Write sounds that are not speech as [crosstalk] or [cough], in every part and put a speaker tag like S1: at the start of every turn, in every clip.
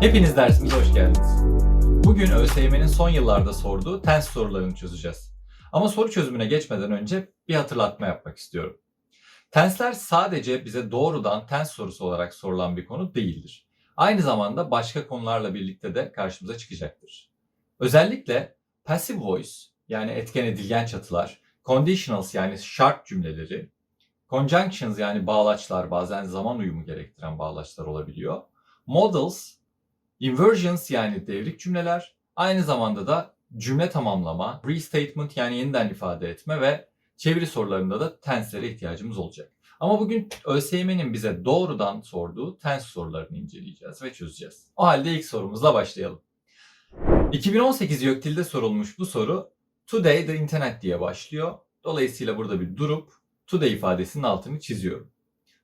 S1: Hepiniz dersimize hoş geldiniz. Bugün ÖSYM'nin son yıllarda sorduğu tens sorularını çözeceğiz. Ama soru çözümüne geçmeden önce bir hatırlatma yapmak istiyorum. Tensler sadece bize doğrudan tens sorusu olarak sorulan bir konu değildir. Aynı zamanda başka konularla birlikte de karşımıza çıkacaktır. Özellikle passive voice yani etken edilgen çatılar, conditionals yani şart cümleleri, conjunctions yani bağlaçlar bazen zaman uyumu gerektiren bağlaçlar olabiliyor. Models Inversions yani devrik cümleler, aynı zamanda da cümle tamamlama, restatement yani yeniden ifade etme ve çeviri sorularında da tenslere ihtiyacımız olacak. Ama bugün ÖSYM'nin bize doğrudan sorduğu tens sorularını inceleyeceğiz ve çözeceğiz. O halde ilk sorumuzla başlayalım. 2018 YÖKDİL'de sorulmuş bu soru Today the Internet diye başlıyor. Dolayısıyla burada bir durup today ifadesinin altını çiziyorum.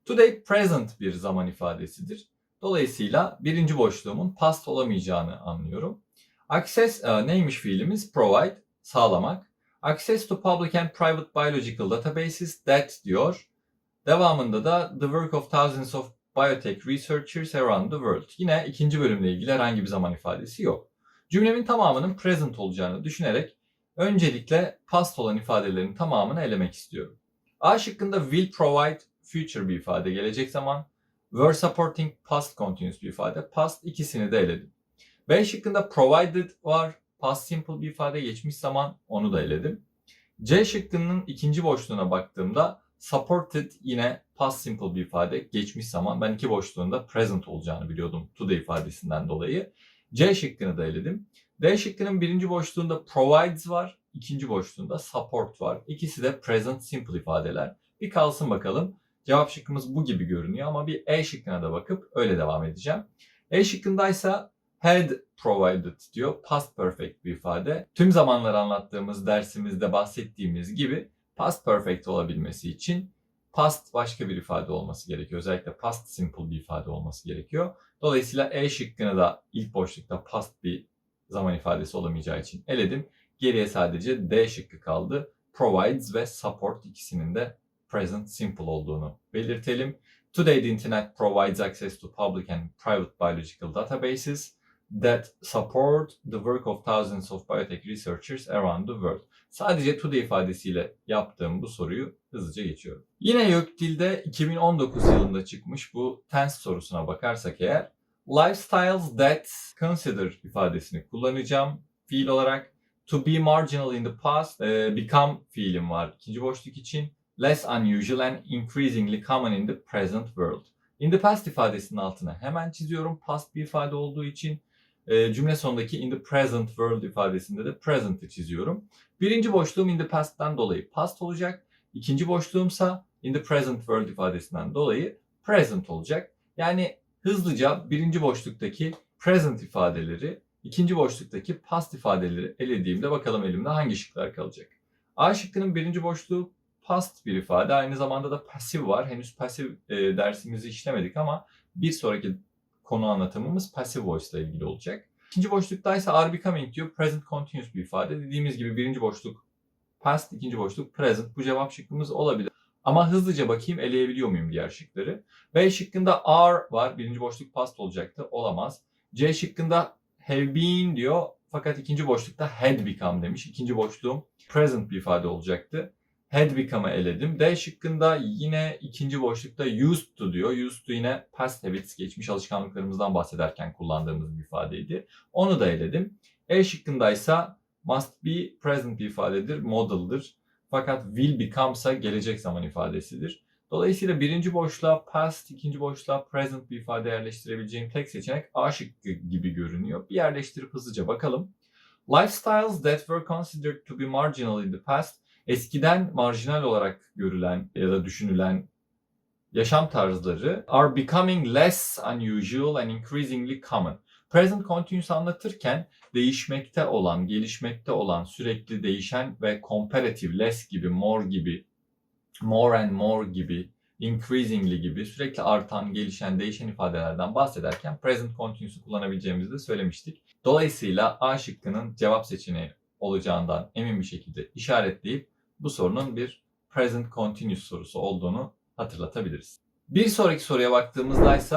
S1: Today present bir zaman ifadesidir. Dolayısıyla birinci boşluğumun past olamayacağını anlıyorum. Access e, neymiş fiilimiz? Provide, sağlamak. Access to public and private biological databases that diyor. Devamında da the work of thousands of biotech researchers around the world. Yine ikinci bölümle ilgili herhangi bir zaman ifadesi yok. Cümlemin tamamının present olacağını düşünerek öncelikle past olan ifadelerin tamamını elemek istiyorum. A şıkkında will provide future bir ifade gelecek zaman. Were supporting past continuous bir ifade. Past ikisini de eledim. B şıkkında provided var. Past simple bir ifade geçmiş zaman onu da eledim. C şıkkının ikinci boşluğuna baktığımda supported yine past simple bir ifade geçmiş zaman. Ben iki boşluğunda present olacağını biliyordum today ifadesinden dolayı. C şıkkını da eledim. D şıkkının birinci boşluğunda provides var. ikinci boşluğunda support var. İkisi de present simple ifadeler. Bir kalsın bakalım. Cevap şıkkımız bu gibi görünüyor ama bir E şıkkına da bakıp öyle devam edeceğim. E şıkkındaysa had provided diyor. Past perfect bir ifade. Tüm zamanları anlattığımız dersimizde bahsettiğimiz gibi past perfect olabilmesi için past başka bir ifade olması gerekiyor. Özellikle past simple bir ifade olması gerekiyor. Dolayısıyla E şıkkını da ilk boşlukta past bir zaman ifadesi olamayacağı için eledim. Geriye sadece D şıkkı kaldı. Provides ve support ikisinin de present simple olduğunu belirtelim. Today the internet provides access to public and private biological databases that support the work of thousands of biotech researchers around the world. Sadece today ifadesiyle yaptığım bu soruyu hızlıca geçiyorum. Yine YÖKDİL'de 2019 yılında çıkmış bu tense sorusuna bakarsak eğer lifestyles that consider ifadesini kullanacağım fiil olarak. To be marginal in the past, e, become fiilim var ikinci boşluk için less unusual and increasingly common in the present world. In the past ifadesinin altına hemen çiziyorum. Past bir ifade olduğu için e, cümle sonundaki in the present world ifadesinde de present'ı çiziyorum. Birinci boşluğum in the past'tan dolayı past olacak. İkinci boşluğumsa in the present world ifadesinden dolayı present olacak. Yani hızlıca birinci boşluktaki present ifadeleri, ikinci boşluktaki past ifadeleri elediğimde bakalım elimde hangi şıklar kalacak. A şıkkının birinci boşluğu past bir ifade. Aynı zamanda da pasif var. Henüz pasif e, dersimizi işlemedik ama bir sonraki konu anlatımımız passive voice ile ilgili olacak. İkinci boşluktaysa are becoming diyor. Present continuous bir ifade. Dediğimiz gibi birinci boşluk past, ikinci boşluk present. Bu cevap şıkkımız olabilir. Ama hızlıca bakayım eleyebiliyor muyum diğer şıkları. B şıkkında are var. Birinci boşluk past olacaktı. Olamaz. C şıkkında have been diyor. Fakat ikinci boşlukta had become demiş. İkinci boşluğum present bir ifade olacaktı had become'ı eledim. D şıkkında yine ikinci boşlukta used to diyor. Used to yine past habits, geçmiş alışkanlıklarımızdan bahsederken kullandığımız bir ifadeydi. Onu da eledim. E şıkkındaysa must be present bir ifadedir, model'dır. Fakat will become ise gelecek zaman ifadesidir. Dolayısıyla birinci boşluğa past, ikinci boşluğa present bir ifade yerleştirebileceğim tek seçenek A şıkkı gibi görünüyor. Bir yerleştirip hızlıca bakalım. Lifestyles that were considered to be marginal in the past eskiden marjinal olarak görülen ya da düşünülen yaşam tarzları are becoming less unusual and increasingly common. Present continuous anlatırken değişmekte olan, gelişmekte olan, sürekli değişen ve comparative less gibi, more gibi, more and more gibi, increasingly gibi sürekli artan, gelişen, değişen ifadelerden bahsederken present continuous'u kullanabileceğimizi de söylemiştik. Dolayısıyla A şıkkının cevap seçeneği olacağından emin bir şekilde işaretleyip bu sorunun bir present continuous sorusu olduğunu hatırlatabiliriz. Bir sonraki soruya baktığımızda ise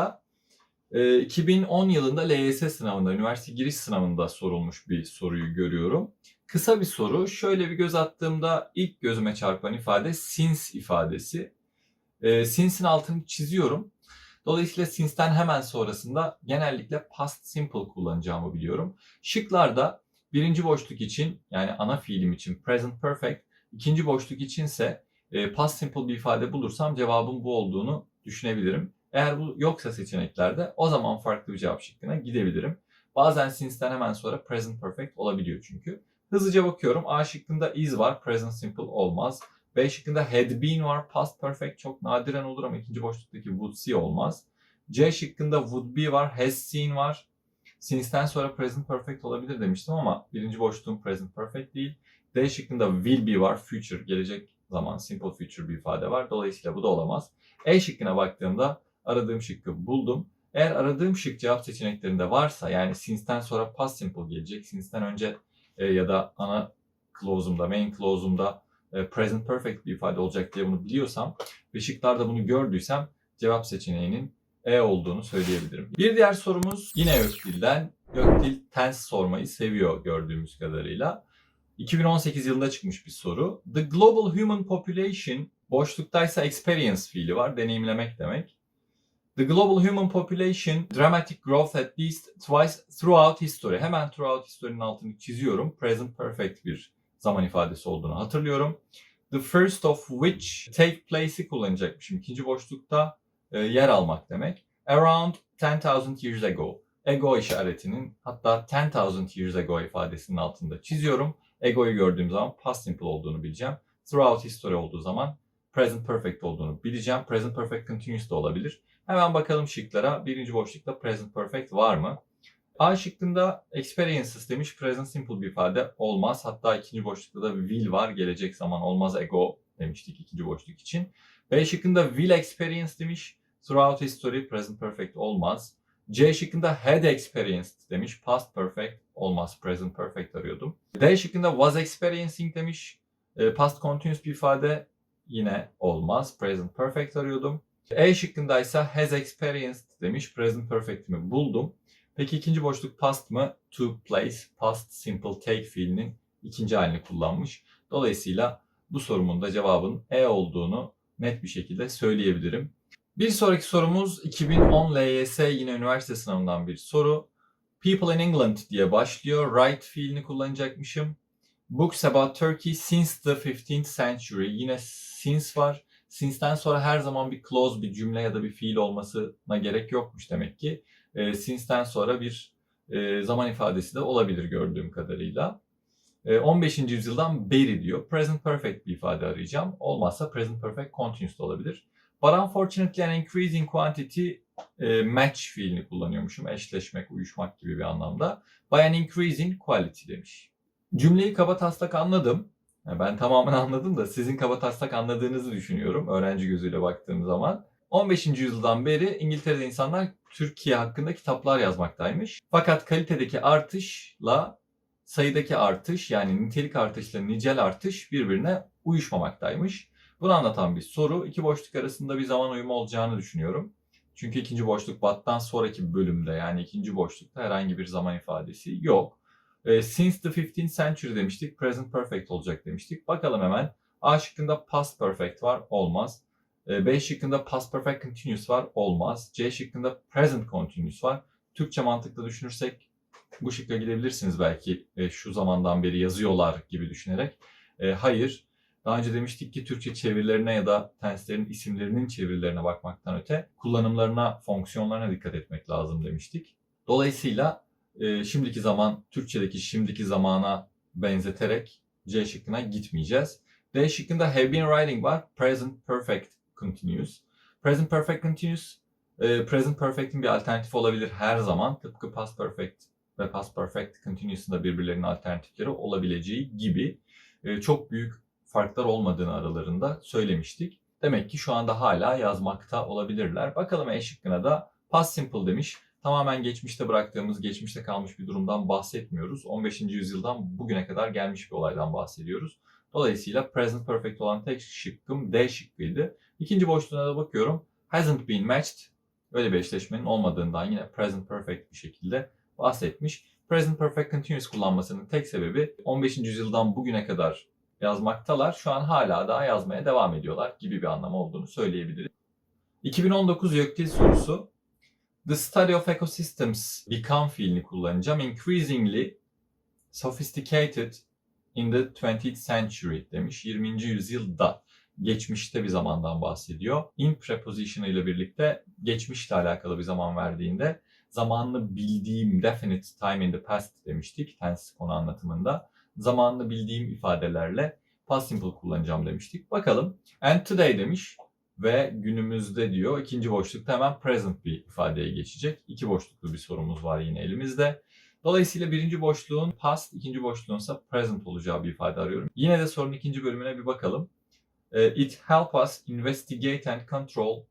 S1: Ee, 2010 yılında LYS sınavında, üniversite giriş sınavında sorulmuş bir soruyu görüyorum. Kısa bir soru. Şöyle bir göz attığımda ilk gözüme çarpan ifade since ifadesi. Ee, since'in altını çiziyorum. Dolayısıyla since'ten hemen sonrasında genellikle past simple kullanacağımı biliyorum. Şıklarda birinci boşluk için yani ana fiilim için present perfect, ikinci boşluk içinse e, past simple bir ifade bulursam cevabın bu olduğunu düşünebilirim. Eğer bu yoksa seçeneklerde o zaman farklı bir cevap şıkkına gidebilirim. Bazen since'ten hemen sonra present perfect olabiliyor çünkü. Hızlıca bakıyorum. A şıkkında is var. Present simple olmaz. B şıkkında had been var. Past perfect çok nadiren olur ama ikinci boşluktaki would see olmaz. C şıkkında would be var. Has seen var. Since'ten sonra present perfect olabilir demiştim ama birinci boşluğum present perfect değil. D şıkkında will be var. Future gelecek zaman simple future bir ifade var. Dolayısıyla bu da olamaz. E şıkkına baktığımda aradığım şıkkı buldum. Eğer aradığım şık cevap seçeneklerinde varsa yani since'ten sonra past simple gelecek. Since'ten önce e, ya da ana clause'umda, main clause'umda e, present perfect bir ifade olacak diye bunu biliyorsam ve şıklarda bunu gördüysem cevap seçeneğinin E olduğunu söyleyebilirim. Bir diğer sorumuz yine Gökdil'den. Gökdil tense sormayı seviyor gördüğümüz kadarıyla. 2018 yılında çıkmış bir soru. The global human population boşluktaysa experience fiili var. Deneyimlemek demek. The global human population dramatic growth at least twice throughout history. Hemen throughout history'nin altını çiziyorum. Present perfect bir zaman ifadesi olduğunu hatırlıyorum. The first of which take place'i kullanacakmışım. İkinci boşlukta e, yer almak demek. Around 10,000 years ago. Ego işaretinin hatta 10,000 years ago ifadesinin altında çiziyorum. Ego'yu gördüğüm zaman past simple olduğunu bileceğim. Throughout history olduğu zaman present perfect olduğunu bileceğim. Present perfect continuous da olabilir. Hemen bakalım şıklara. Birinci boşlukta present perfect var mı? A şıkkında experiences demiş. Present simple bir ifade olmaz. Hatta ikinci boşlukta da will var. Gelecek zaman olmaz ego demiştik ikinci boşluk için. B şıkkında will experience demiş. Throughout history present perfect olmaz. C şıkkında had experienced demiş. Past perfect olmaz. Present perfect arıyordum. D şıkkında was experiencing demiş. E, Past continuous bir ifade yine olmaz. Present perfect arıyordum. E şıkkındaysa has experienced demiş. Present perfect'imi buldum. Peki ikinci boşluk past mı? Took place. Past simple take fiilinin ikinci halini kullanmış. Dolayısıyla bu sorumun da cevabın E olduğunu net bir şekilde söyleyebilirim. Bir sonraki sorumuz 2010 LYS yine üniversite sınavından bir soru. People in England diye başlıyor. Write fiilini kullanacakmışım. Books about Turkey since the 15th century. Yine since var. Since'ten sonra her zaman bir clause, bir cümle ya da bir fiil olmasına gerek yokmuş demek ki. E, since'ten sonra bir e, zaman ifadesi de olabilir gördüğüm kadarıyla. E, 15. yüzyıldan beri diyor. Present perfect bir ifade arayacağım. Olmazsa present perfect continuous da olabilir. But unfortunately an increasing quantity e, match fiilini kullanıyormuşum. Eşleşmek, uyuşmak gibi bir anlamda. By an increasing quality demiş. Cümleyi kaba taslak anladım. Yani ben tamamen [laughs] anladım da sizin kaba taslak anladığınızı düşünüyorum öğrenci gözüyle baktığım zaman. 15. yüzyıldan beri İngiltere'de insanlar Türkiye hakkında kitaplar yazmaktaymış. Fakat kalitedeki artışla sayıdaki artış yani nitelik artışla nicel artış birbirine uyuşmamaktaymış. Bunu anlatan bir soru. İki boşluk arasında bir zaman uyumu olacağını düşünüyorum. Çünkü ikinci boşluk battan sonraki bölümde yani ikinci boşlukta herhangi bir zaman ifadesi yok. E, since the 15th century demiştik. Present perfect olacak demiştik. Bakalım hemen. A şıkkında past perfect var. Olmaz. E, B şıkkında past perfect continuous var. Olmaz. C şıkkında present continuous var. Türkçe mantıklı düşünürsek bu şıkka gidebilirsiniz belki e, şu zamandan beri yazıyorlar gibi düşünerek. E, hayır. Daha önce demiştik ki Türkçe çevirilerine ya da tenslerin isimlerinin çevirilerine bakmaktan öte kullanımlarına, fonksiyonlarına dikkat etmek lazım demiştik. Dolayısıyla e, şimdiki zaman Türkçedeki şimdiki zamana benzeterek C şıkkına gitmeyeceğiz. D şıkkında have been writing var. Present perfect continuous. Present perfect continuous e, present perfect'in bir alternatifi olabilir her zaman. Tıpkı past perfect ve past perfect continuous'un da birbirlerinin alternatifleri olabileceği gibi e, çok büyük farklar olmadığını aralarında söylemiştik. Demek ki şu anda hala yazmakta olabilirler. Bakalım E şıkkına da past simple demiş. Tamamen geçmişte bıraktığımız, geçmişte kalmış bir durumdan bahsetmiyoruz. 15. yüzyıldan bugüne kadar gelmiş bir olaydan bahsediyoruz. Dolayısıyla present perfect olan tek şıkkım D şıkkıydı. İkinci boşluğuna da bakıyorum. Hasn't been matched. öyle bir eşleşmenin olmadığından yine present perfect bir şekilde bahsetmiş. Present perfect continuous kullanmasının tek sebebi 15. yüzyıldan bugüne kadar yazmaktalar. Şu an hala daha yazmaya devam ediyorlar gibi bir anlamı olduğunu söyleyebiliriz. 2019 YÖKDİL sorusu. The study of ecosystems become fiilini kullanacağım. Increasingly sophisticated in the 20th century demiş. 20. yüzyılda geçmişte bir zamandan bahsediyor. In preposition ile birlikte geçmişle alakalı bir zaman verdiğinde zamanını bildiğim definite time in the past demiştik tense konu anlatımında. Zamanını bildiğim ifadelerle past simple kullanacağım demiştik. Bakalım. And today demiş ve günümüzde diyor. İkinci boşlukta hemen present bir ifadeye geçecek. İki boşluklu bir sorumuz var yine elimizde. Dolayısıyla birinci boşluğun past, ikinci boşluğun ise present olacağı bir ifade arıyorum. Yine de sorunun ikinci bölümüne bir bakalım. Eh, It help us investigate and control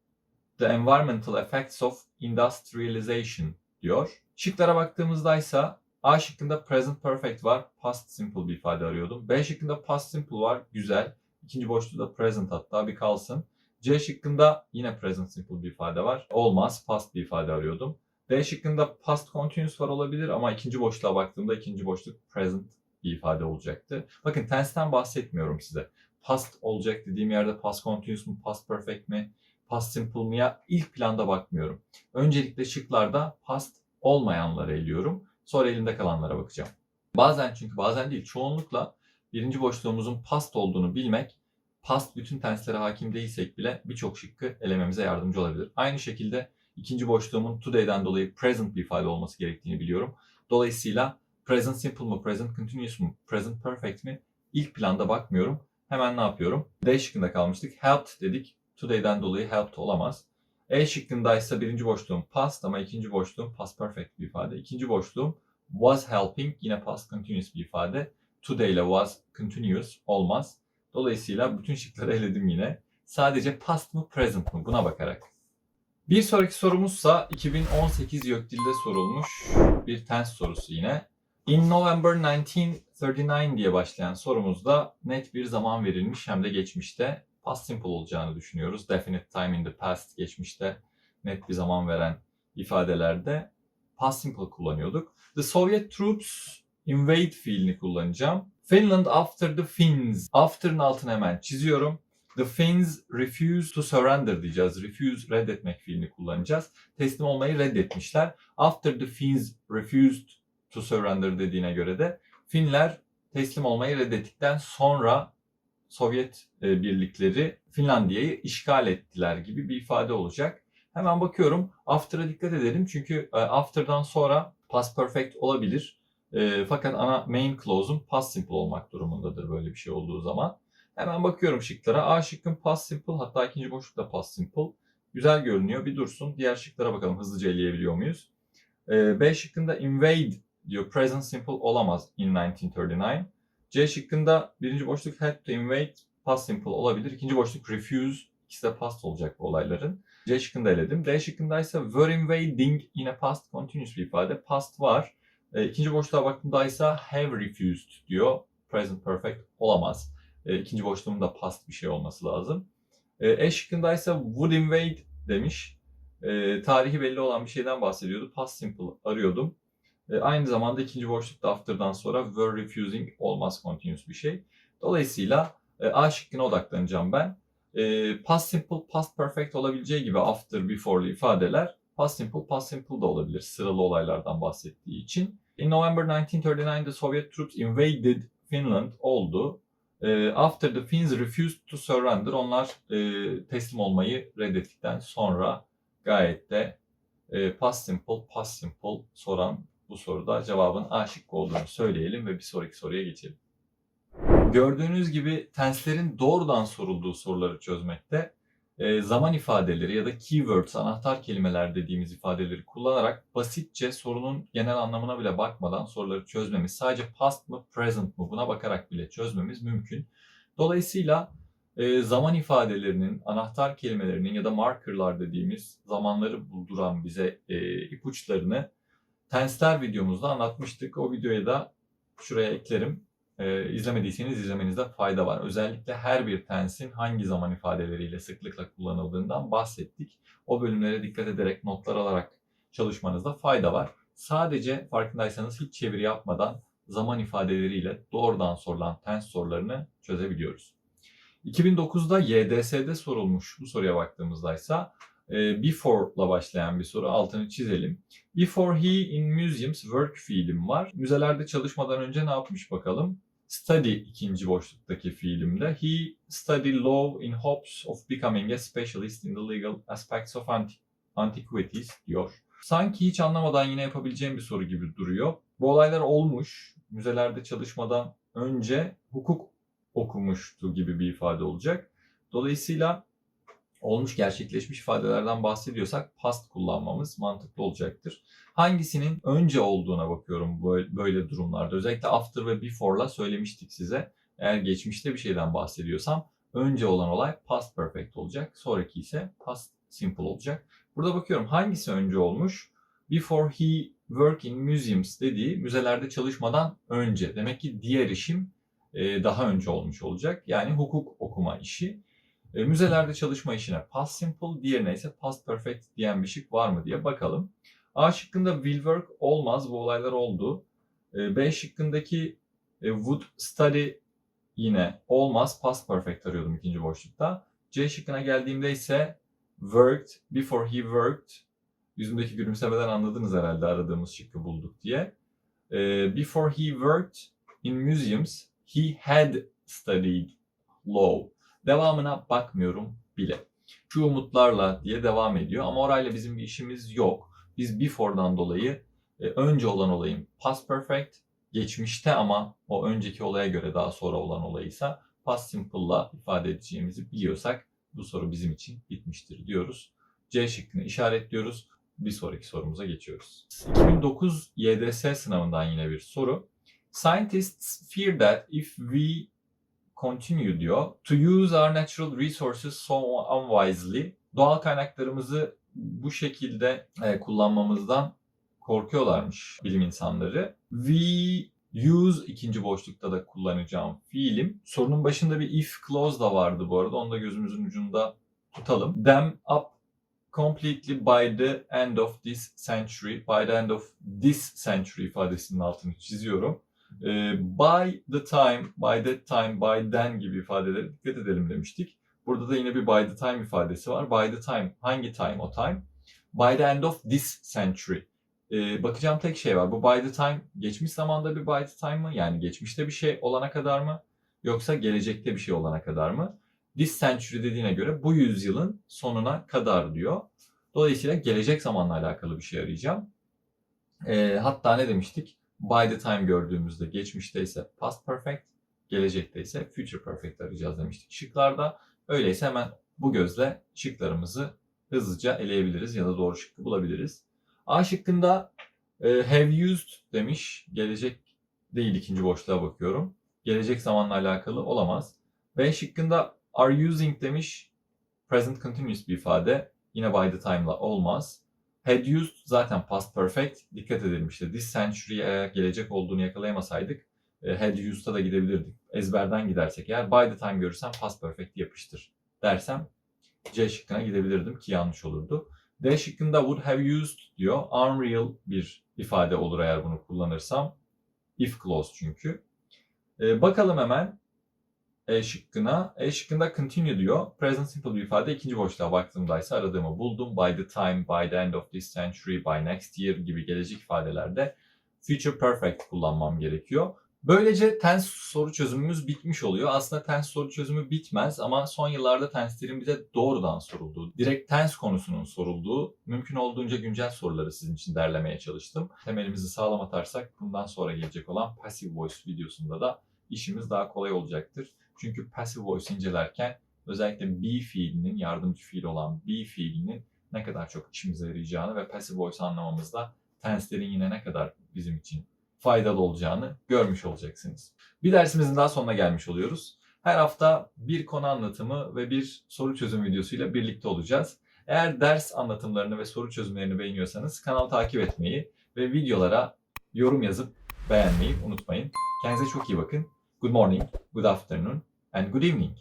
S1: the environmental effects of industrialization diyor. Şıklara baktığımızda ise A şıkkında present perfect var. Past simple bir ifade arıyordum. B şıkkında past simple var. Güzel. İkinci boşluğu da present hatta bir kalsın. C şıkkında yine present simple bir ifade var. Olmaz. Past bir ifade arıyordum. D şıkkında past continuous var olabilir ama ikinci boşluğa baktığımda ikinci boşluk present bir ifade olacaktı. Bakın tense'ten bahsetmiyorum size. Past olacak dediğim yerde past continuous mu, past perfect mi, past simple mi ya ilk planda bakmıyorum. Öncelikle şıklarda past olmayanları eliyorum. Sonra elimde kalanlara bakacağım. Bazen çünkü bazen değil çoğunlukla birinci boşluğumuzun past olduğunu bilmek past bütün tenslere hakim değilsek bile birçok şıkkı elememize yardımcı olabilir. Aynı şekilde ikinci boşluğumun today'den dolayı present bir ifade olması gerektiğini biliyorum. Dolayısıyla present simple mu, present continuous mu, present perfect mi ilk planda bakmıyorum. Hemen ne yapıyorum? D şıkkında kalmıştık. Helped dedik. Today'den dolayı helped olamaz. E şıkkında ise birinci boşluğum past ama ikinci boşluğum past perfect bir ifade. İkinci boşluğum was helping yine past continuous bir ifade. Today ile was continuous olmaz. Dolayısıyla bütün şıkları eledim yine. Sadece past mı present mı buna bakarak. Bir sonraki sorumuzsa 2018 YÖKDİL'de sorulmuş bir tense sorusu yine. In November 1939 diye başlayan sorumuzda net bir zaman verilmiş hem de geçmişte past simple olacağını düşünüyoruz. Definite time in the past geçmişte net bir zaman veren ifadelerde past simple kullanıyorduk. The Soviet troops invade fiilini kullanacağım. Finland after the Finns. After'ın altına hemen çiziyorum. The Finns refuse to surrender diyeceğiz. Refuse reddetmek fiilini kullanacağız. Teslim olmayı reddetmişler. After the Finns refused to surrender dediğine göre de Finler teslim olmayı reddettikten sonra Sovyet e, birlikleri Finlandiya'yı işgal ettiler gibi bir ifade olacak. Hemen bakıyorum. After'a dikkat edelim çünkü e, after'dan sonra past perfect olabilir. E, fakat ana main clause'un past simple olmak durumundadır böyle bir şey olduğu zaman. Hemen bakıyorum şıklara. A şıkkın past simple hatta ikinci boşlukta past simple. Güzel görünüyor. Bir dursun. Diğer şıklara bakalım hızlıca eleyebiliyor muyuz? E, B şıkkında invade diyor. Present simple olamaz in 1939. C şıkkında birinci boşluk had to invade past simple olabilir. İkinci boşluk refuse. İkisi de past olacak bu olayların. C şıkkında eledim. D şıkkında ise were invading yine past continuous bir ifade. Past var. E, ikinci boşluğa baktığımda have refused diyor. Present perfect olamaz. E, ikinci boşluğun da past bir şey olması lazım. E, e şıkkında would invade demiş. E, tarihi belli olan bir şeyden bahsediyordu. Past simple arıyordum. E, aynı zamanda ikinci boşlukta after'dan sonra were refusing olmaz continuous bir şey. Dolayısıyla e, A şıkkına odaklanacağım ben. E, past simple, past perfect olabileceği gibi after, before'lu ifadeler past simple, past simple da olabilir sıralı olaylardan bahsettiği için. In November 1939 the Soviet troops invaded Finland oldu. E, after the Finns refused to surrender onlar teslim olmayı reddettikten sonra gayet de past simple, past simple soran bu soruda cevabın A şıkkı olduğunu söyleyelim ve bir sonraki soruya geçelim. Gördüğünüz gibi tenslerin doğrudan sorulduğu soruları çözmekte e, zaman ifadeleri ya da keywords, anahtar kelimeler dediğimiz ifadeleri kullanarak basitçe sorunun genel anlamına bile bakmadan soruları çözmemiz, sadece past mı, present mı buna bakarak bile çözmemiz mümkün. Dolayısıyla e, zaman ifadelerinin, anahtar kelimelerinin ya da markerlar dediğimiz zamanları bulduran bize e, ipuçlarını Tensler videomuzda anlatmıştık. O videoya da şuraya eklerim. e, izlemediyseniz izlemenizde fayda var. Özellikle her bir tensin hangi zaman ifadeleriyle sıklıkla kullanıldığından bahsettik. O bölümlere dikkat ederek notlar alarak çalışmanızda fayda var. Sadece farkındaysanız hiç çeviri yapmadan zaman ifadeleriyle doğrudan sorulan tens sorularını çözebiliyoruz. 2009'da YDS'de sorulmuş bu soruya baktığımızda ise e, before'la başlayan bir soru. Altını çizelim. Before he in museums work fiilim var. Müzelerde çalışmadan önce ne yapmış bakalım? Study ikinci boşluktaki fiilimde. He studied law in hopes of becoming a specialist in the legal aspects of anti- antiquities diyor. Sanki hiç anlamadan yine yapabileceğim bir soru gibi duruyor. Bu olaylar olmuş. Müzelerde çalışmadan önce hukuk okumuştu gibi bir ifade olacak. Dolayısıyla olmuş gerçekleşmiş ifadelerden bahsediyorsak past kullanmamız mantıklı olacaktır. Hangisinin önce olduğuna bakıyorum böyle, durumlarda. Özellikle after ve before'la söylemiştik size. Eğer geçmişte bir şeyden bahsediyorsam önce olan olay past perfect olacak. Sonraki ise past simple olacak. Burada bakıyorum hangisi önce olmuş? Before he work in museums dediği müzelerde çalışmadan önce. Demek ki diğer işim daha önce olmuş olacak. Yani hukuk okuma işi. E, müzelerde çalışma işine past simple, diğerine ise past perfect diyen bir şık var mı diye bakalım. A şıkkında will work olmaz. Bu olaylar oldu. E, B şıkkındaki e, would study yine olmaz. Past perfect arıyordum ikinci boşlukta. C şıkkına geldiğimde ise worked, before he worked. Yüzümdeki gülümsemeden anladınız herhalde aradığımız şıkkı bulduk diye. E, before he worked in museums, he had studied law. Devamına bakmıyorum bile. Şu umutlarla diye devam ediyor ama orayla bizim bir işimiz yok. Biz before'dan dolayı e, önce olan olayın past perfect, geçmişte ama o önceki olaya göre daha sonra olan olayıysa past simple'la ifade edeceğimizi biliyorsak bu soru bizim için bitmiştir diyoruz. C şıkkını işaretliyoruz. Bir sonraki sorumuza geçiyoruz. 2009 YDS sınavından yine bir soru. Scientists fear that if we continue diyor. To use our natural resources so unwisely. Doğal kaynaklarımızı bu şekilde e, kullanmamızdan korkuyorlarmış bilim insanları. We use ikinci boşlukta da kullanacağım fiilim. Sorunun başında bir if clause da vardı bu arada. Onu da gözümüzün ucunda tutalım. Them up completely by the end of this century. By the end of this century ifadesinin altını çiziyorum. Ee, by the time, by that time, by then gibi ifadelere dikkat edelim demiştik. Burada da yine bir by the time ifadesi var. By the time, hangi time o time? By the end of this century. Ee, bakacağım tek şey var. Bu by the time geçmiş zamanda bir by the time mı? Yani geçmişte bir şey olana kadar mı? Yoksa gelecekte bir şey olana kadar mı? This century dediğine göre bu yüzyılın sonuna kadar diyor. Dolayısıyla gelecek zamanla alakalı bir şey arayacağım. Ee, hatta ne demiştik? By the time gördüğümüzde geçmişte ise past perfect, gelecekte ise future perfect arayacağız demiştik şıklarda. Öyleyse hemen bu gözle şıklarımızı hızlıca eleyebiliriz ya da doğru şıkkı bulabiliriz. A şıkkında e, have used demiş. Gelecek değil ikinci boşluğa bakıyorum. Gelecek zamanla alakalı olamaz. B şıkkında are using demiş. Present continuous bir ifade. Yine by the time'la olmaz. Had used zaten past perfect. Dikkat edelim işte this century'ye eğer gelecek olduğunu yakalayamasaydık e, had used'a da gidebilirdik. Ezberden gidersek eğer by the time görürsem past perfect yapıştır dersem C şıkkına gidebilirdim ki yanlış olurdu. D şıkkında would have used diyor. Unreal bir ifade olur eğer bunu kullanırsam. If clause çünkü. E, bakalım hemen E şıkkına. E şıkkında continue diyor. Present simple bir ifade. İkinci boşluğa baktığımda ise aradığımı buldum. By the time, by the end of this century, by next year gibi gelecek ifadelerde future perfect kullanmam gerekiyor. Böylece tens soru çözümümüz bitmiş oluyor. Aslında tens soru çözümü bitmez ama son yıllarda tenslerin bize doğrudan sorulduğu, direkt tens konusunun sorulduğu, mümkün olduğunca güncel soruları sizin için derlemeye çalıştım. Temelimizi sağlam atarsak bundan sonra gelecek olan Passive Voice videosunda da işimiz daha kolay olacaktır. Çünkü Passive Voice incelerken özellikle be fiilinin, yardımcı fiil olan be fiilinin ne kadar çok işimize yarayacağını ve Passive Voice anlamamızda tenslerin yine ne kadar bizim için faydalı olacağını görmüş olacaksınız. Bir dersimizin daha sonuna gelmiş oluyoruz. Her hafta bir konu anlatımı ve bir soru çözüm videosuyla birlikte olacağız. Eğer ders anlatımlarını ve soru çözümlerini beğeniyorsanız kanalı takip etmeyi ve videolara yorum yazıp beğenmeyi unutmayın. Kendinize çok iyi bakın. good morning, good afternoon and good evening.